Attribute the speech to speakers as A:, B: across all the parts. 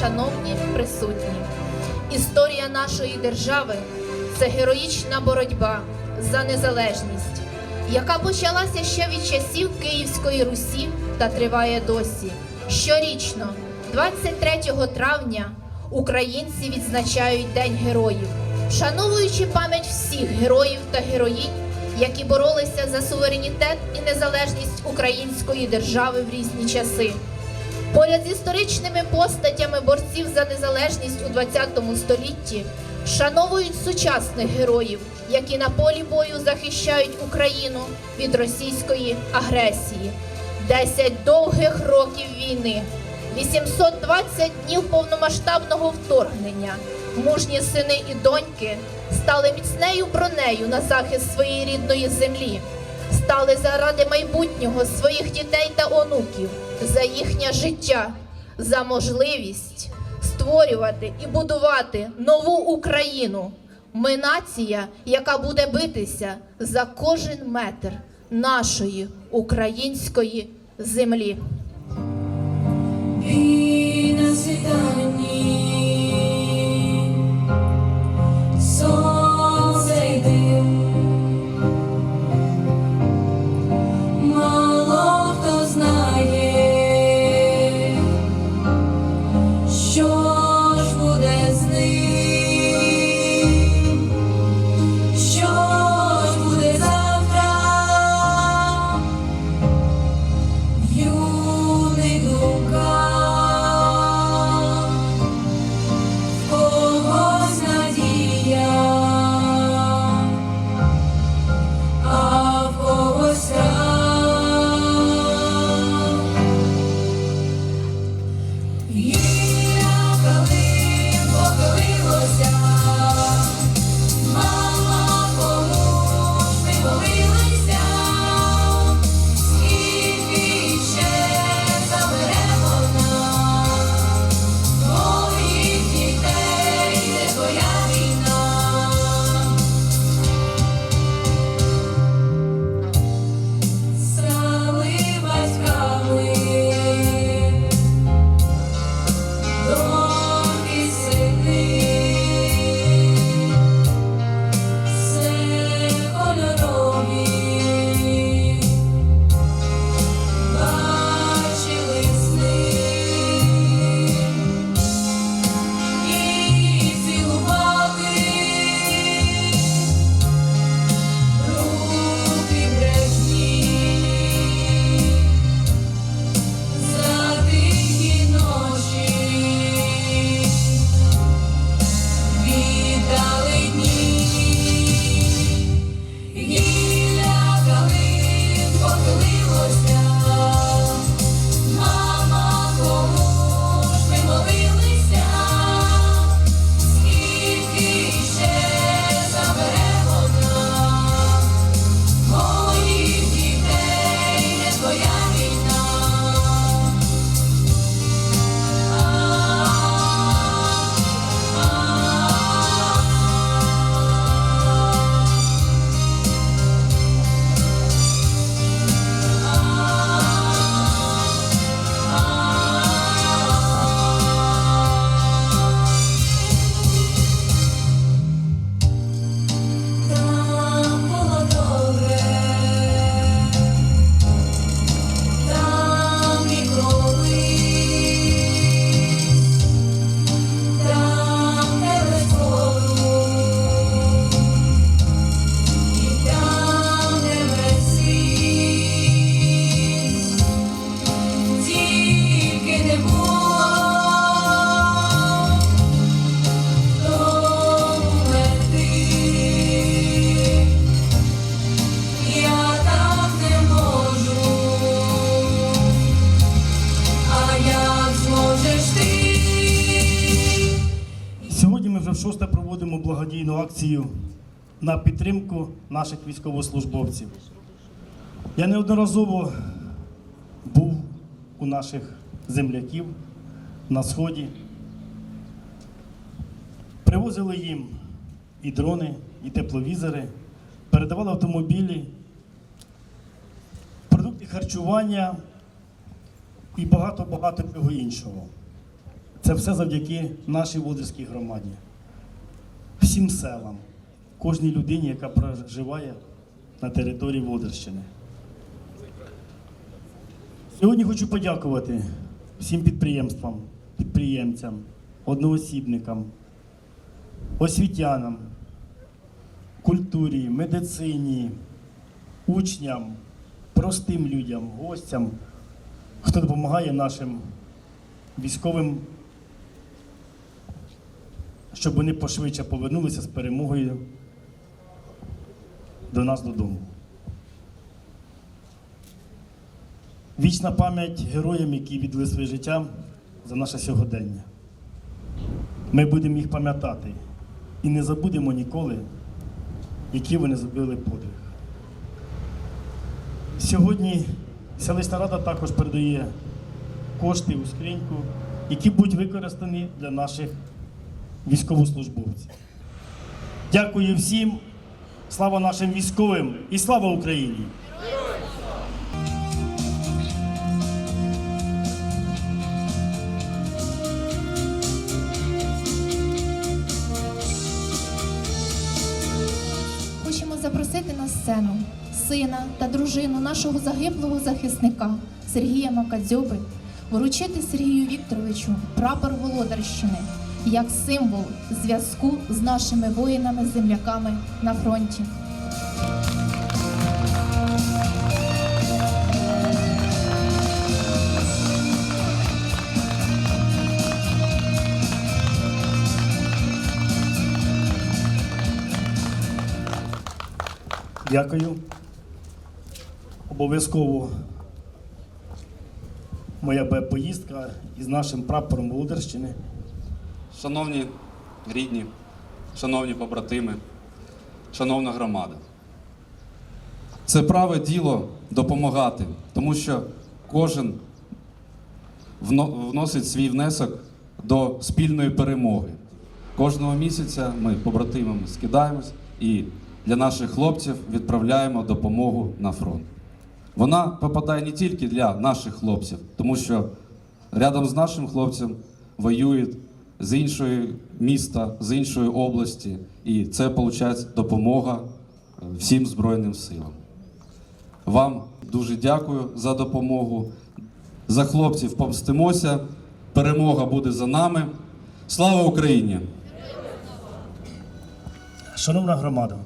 A: шановні присутні, історія нашої держави це героїчна боротьба за незалежність, яка почалася ще від часів Київської Русі та триває досі. Щорічно, 23 травня, українці відзначають День героїв, вшановуючи пам'ять всіх героїв та героїнь, які боролися за суверенітет і незалежність української держави в різні часи. Поряд з історичними постатями борців за незалежність у ХХ столітті вшановують сучасних героїв, які на полі бою захищають Україну від російської агресії. Десять довгих років війни, 820 днів повномасштабного вторгнення. Мужні сини і доньки стали міцнею бронею на захист своєї рідної землі стали заради майбутнього своїх дітей та онуків, за їхнє життя, за можливість створювати і будувати нову Україну. Ми нація, яка буде битися за кожен метр нашої української землі.
B: І на світанні
C: вже в шосте проводимо благодійну акцію на підтримку наших військовослужбовців. Я неодноразово був у наших земляків на сході. Привозили їм і дрони, і тепловізори, передавали автомобілі, продукти харчування і багато-багато чого іншого. Це все завдяки нашій Водерській громаді, всім селам, кожній людині, яка проживає на території Водерщини. Сьогодні хочу подякувати всім підприємствам, підприємцям, одноосібникам, освітянам, культурі, медицині, учням, простим людям, гостям, хто допомагає нашим військовим, щоб вони пошвидше повернулися з перемогою до нас додому. Вічна пам'ять героям, які віддали своє життя за наше сьогодення. Ми будемо їх пам'ятати і не забудемо ніколи, які вони зробили подвиг. Сьогодні селищна рада також передає кошти у скриньку, які будуть використані для наших військовослужбовців. Дякую всім, слава нашим військовим і слава Україні!
A: Хочемо запросити на сцену сина та дружину нашого загиблого захисника Сергія Макадзьоби, вручити Сергію Вікторовичу прапор Володарщини як символ зв'язку з нашими воїнами-земляками на фронті.
C: Дякую. Обов'язково моя поїздка із нашим прапором Володарщини.
D: Шановні рідні, шановні побратими, шановна громада. Це праве діло допомагати, тому що кожен вносить свій внесок до спільної перемоги. Кожного місяця ми побратимами скидаємось і для наших хлопців відправляємо допомогу на фронт. Вона попадає не тільки для наших хлопців, тому що рядом з нашим хлопцем воюють з іншої міста, з іншої області, і це виходить допомога е, всім Збройним силам. Вам дуже дякую за допомогу. За хлопців помстимося. Перемога буде за нами. Слава Україні!
C: Шановна громада,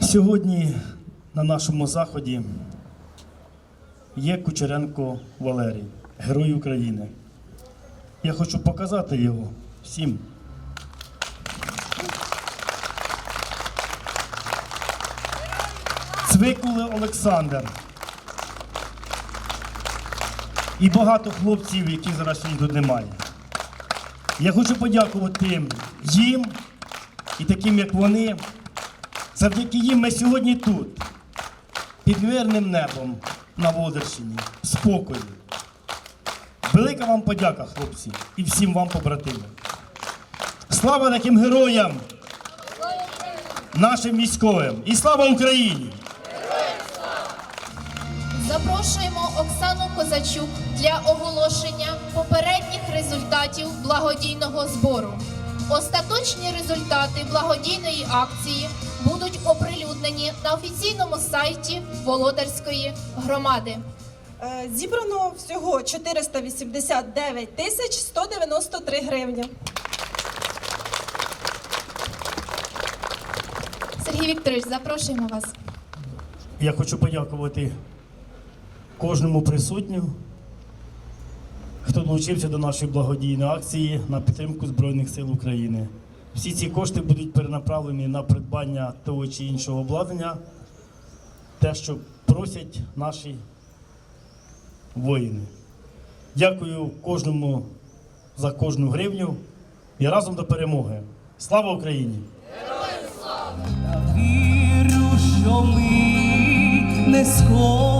C: сьогодні на нашому заході є Кучеренко Валерій, Герой України. Я хочу показати його всім. Цвикули Олександр. І багато хлопців, яких зараз сьогодні тут немає. Я хочу подякувати їм і таким, як вони. Завдяки їм ми сьогодні тут, під мирним небом на Водерщині, в спокої. Велика вам подяка, хлопці, і всім вам, побратимам. Слава таким героям, нашим військовим, і слава Україні!
A: Запрошуємо Оксану Козачук для оголошення попередніх результатів благодійного збору. Остаточні результати благодійної акції будуть оприлюднені на офіційному сайті Володарської громади.
E: Е, Зібрано всього 489 тисяч 193 гривні.
A: Сергій Вікторович, запрошуємо вас.
C: Я хочу подякувати кожному присутньому, хто долучився до нашої благодійної акції на підтримку Збройних сил України. Всі ці кошти будуть перенаправлені на придбання того чи іншого обладнання, те, що просять наші воїни. Дякую кожному за кожну гривню і разом до перемоги. Слава Україні! Героям!
B: Вірю, що ми не сходимо.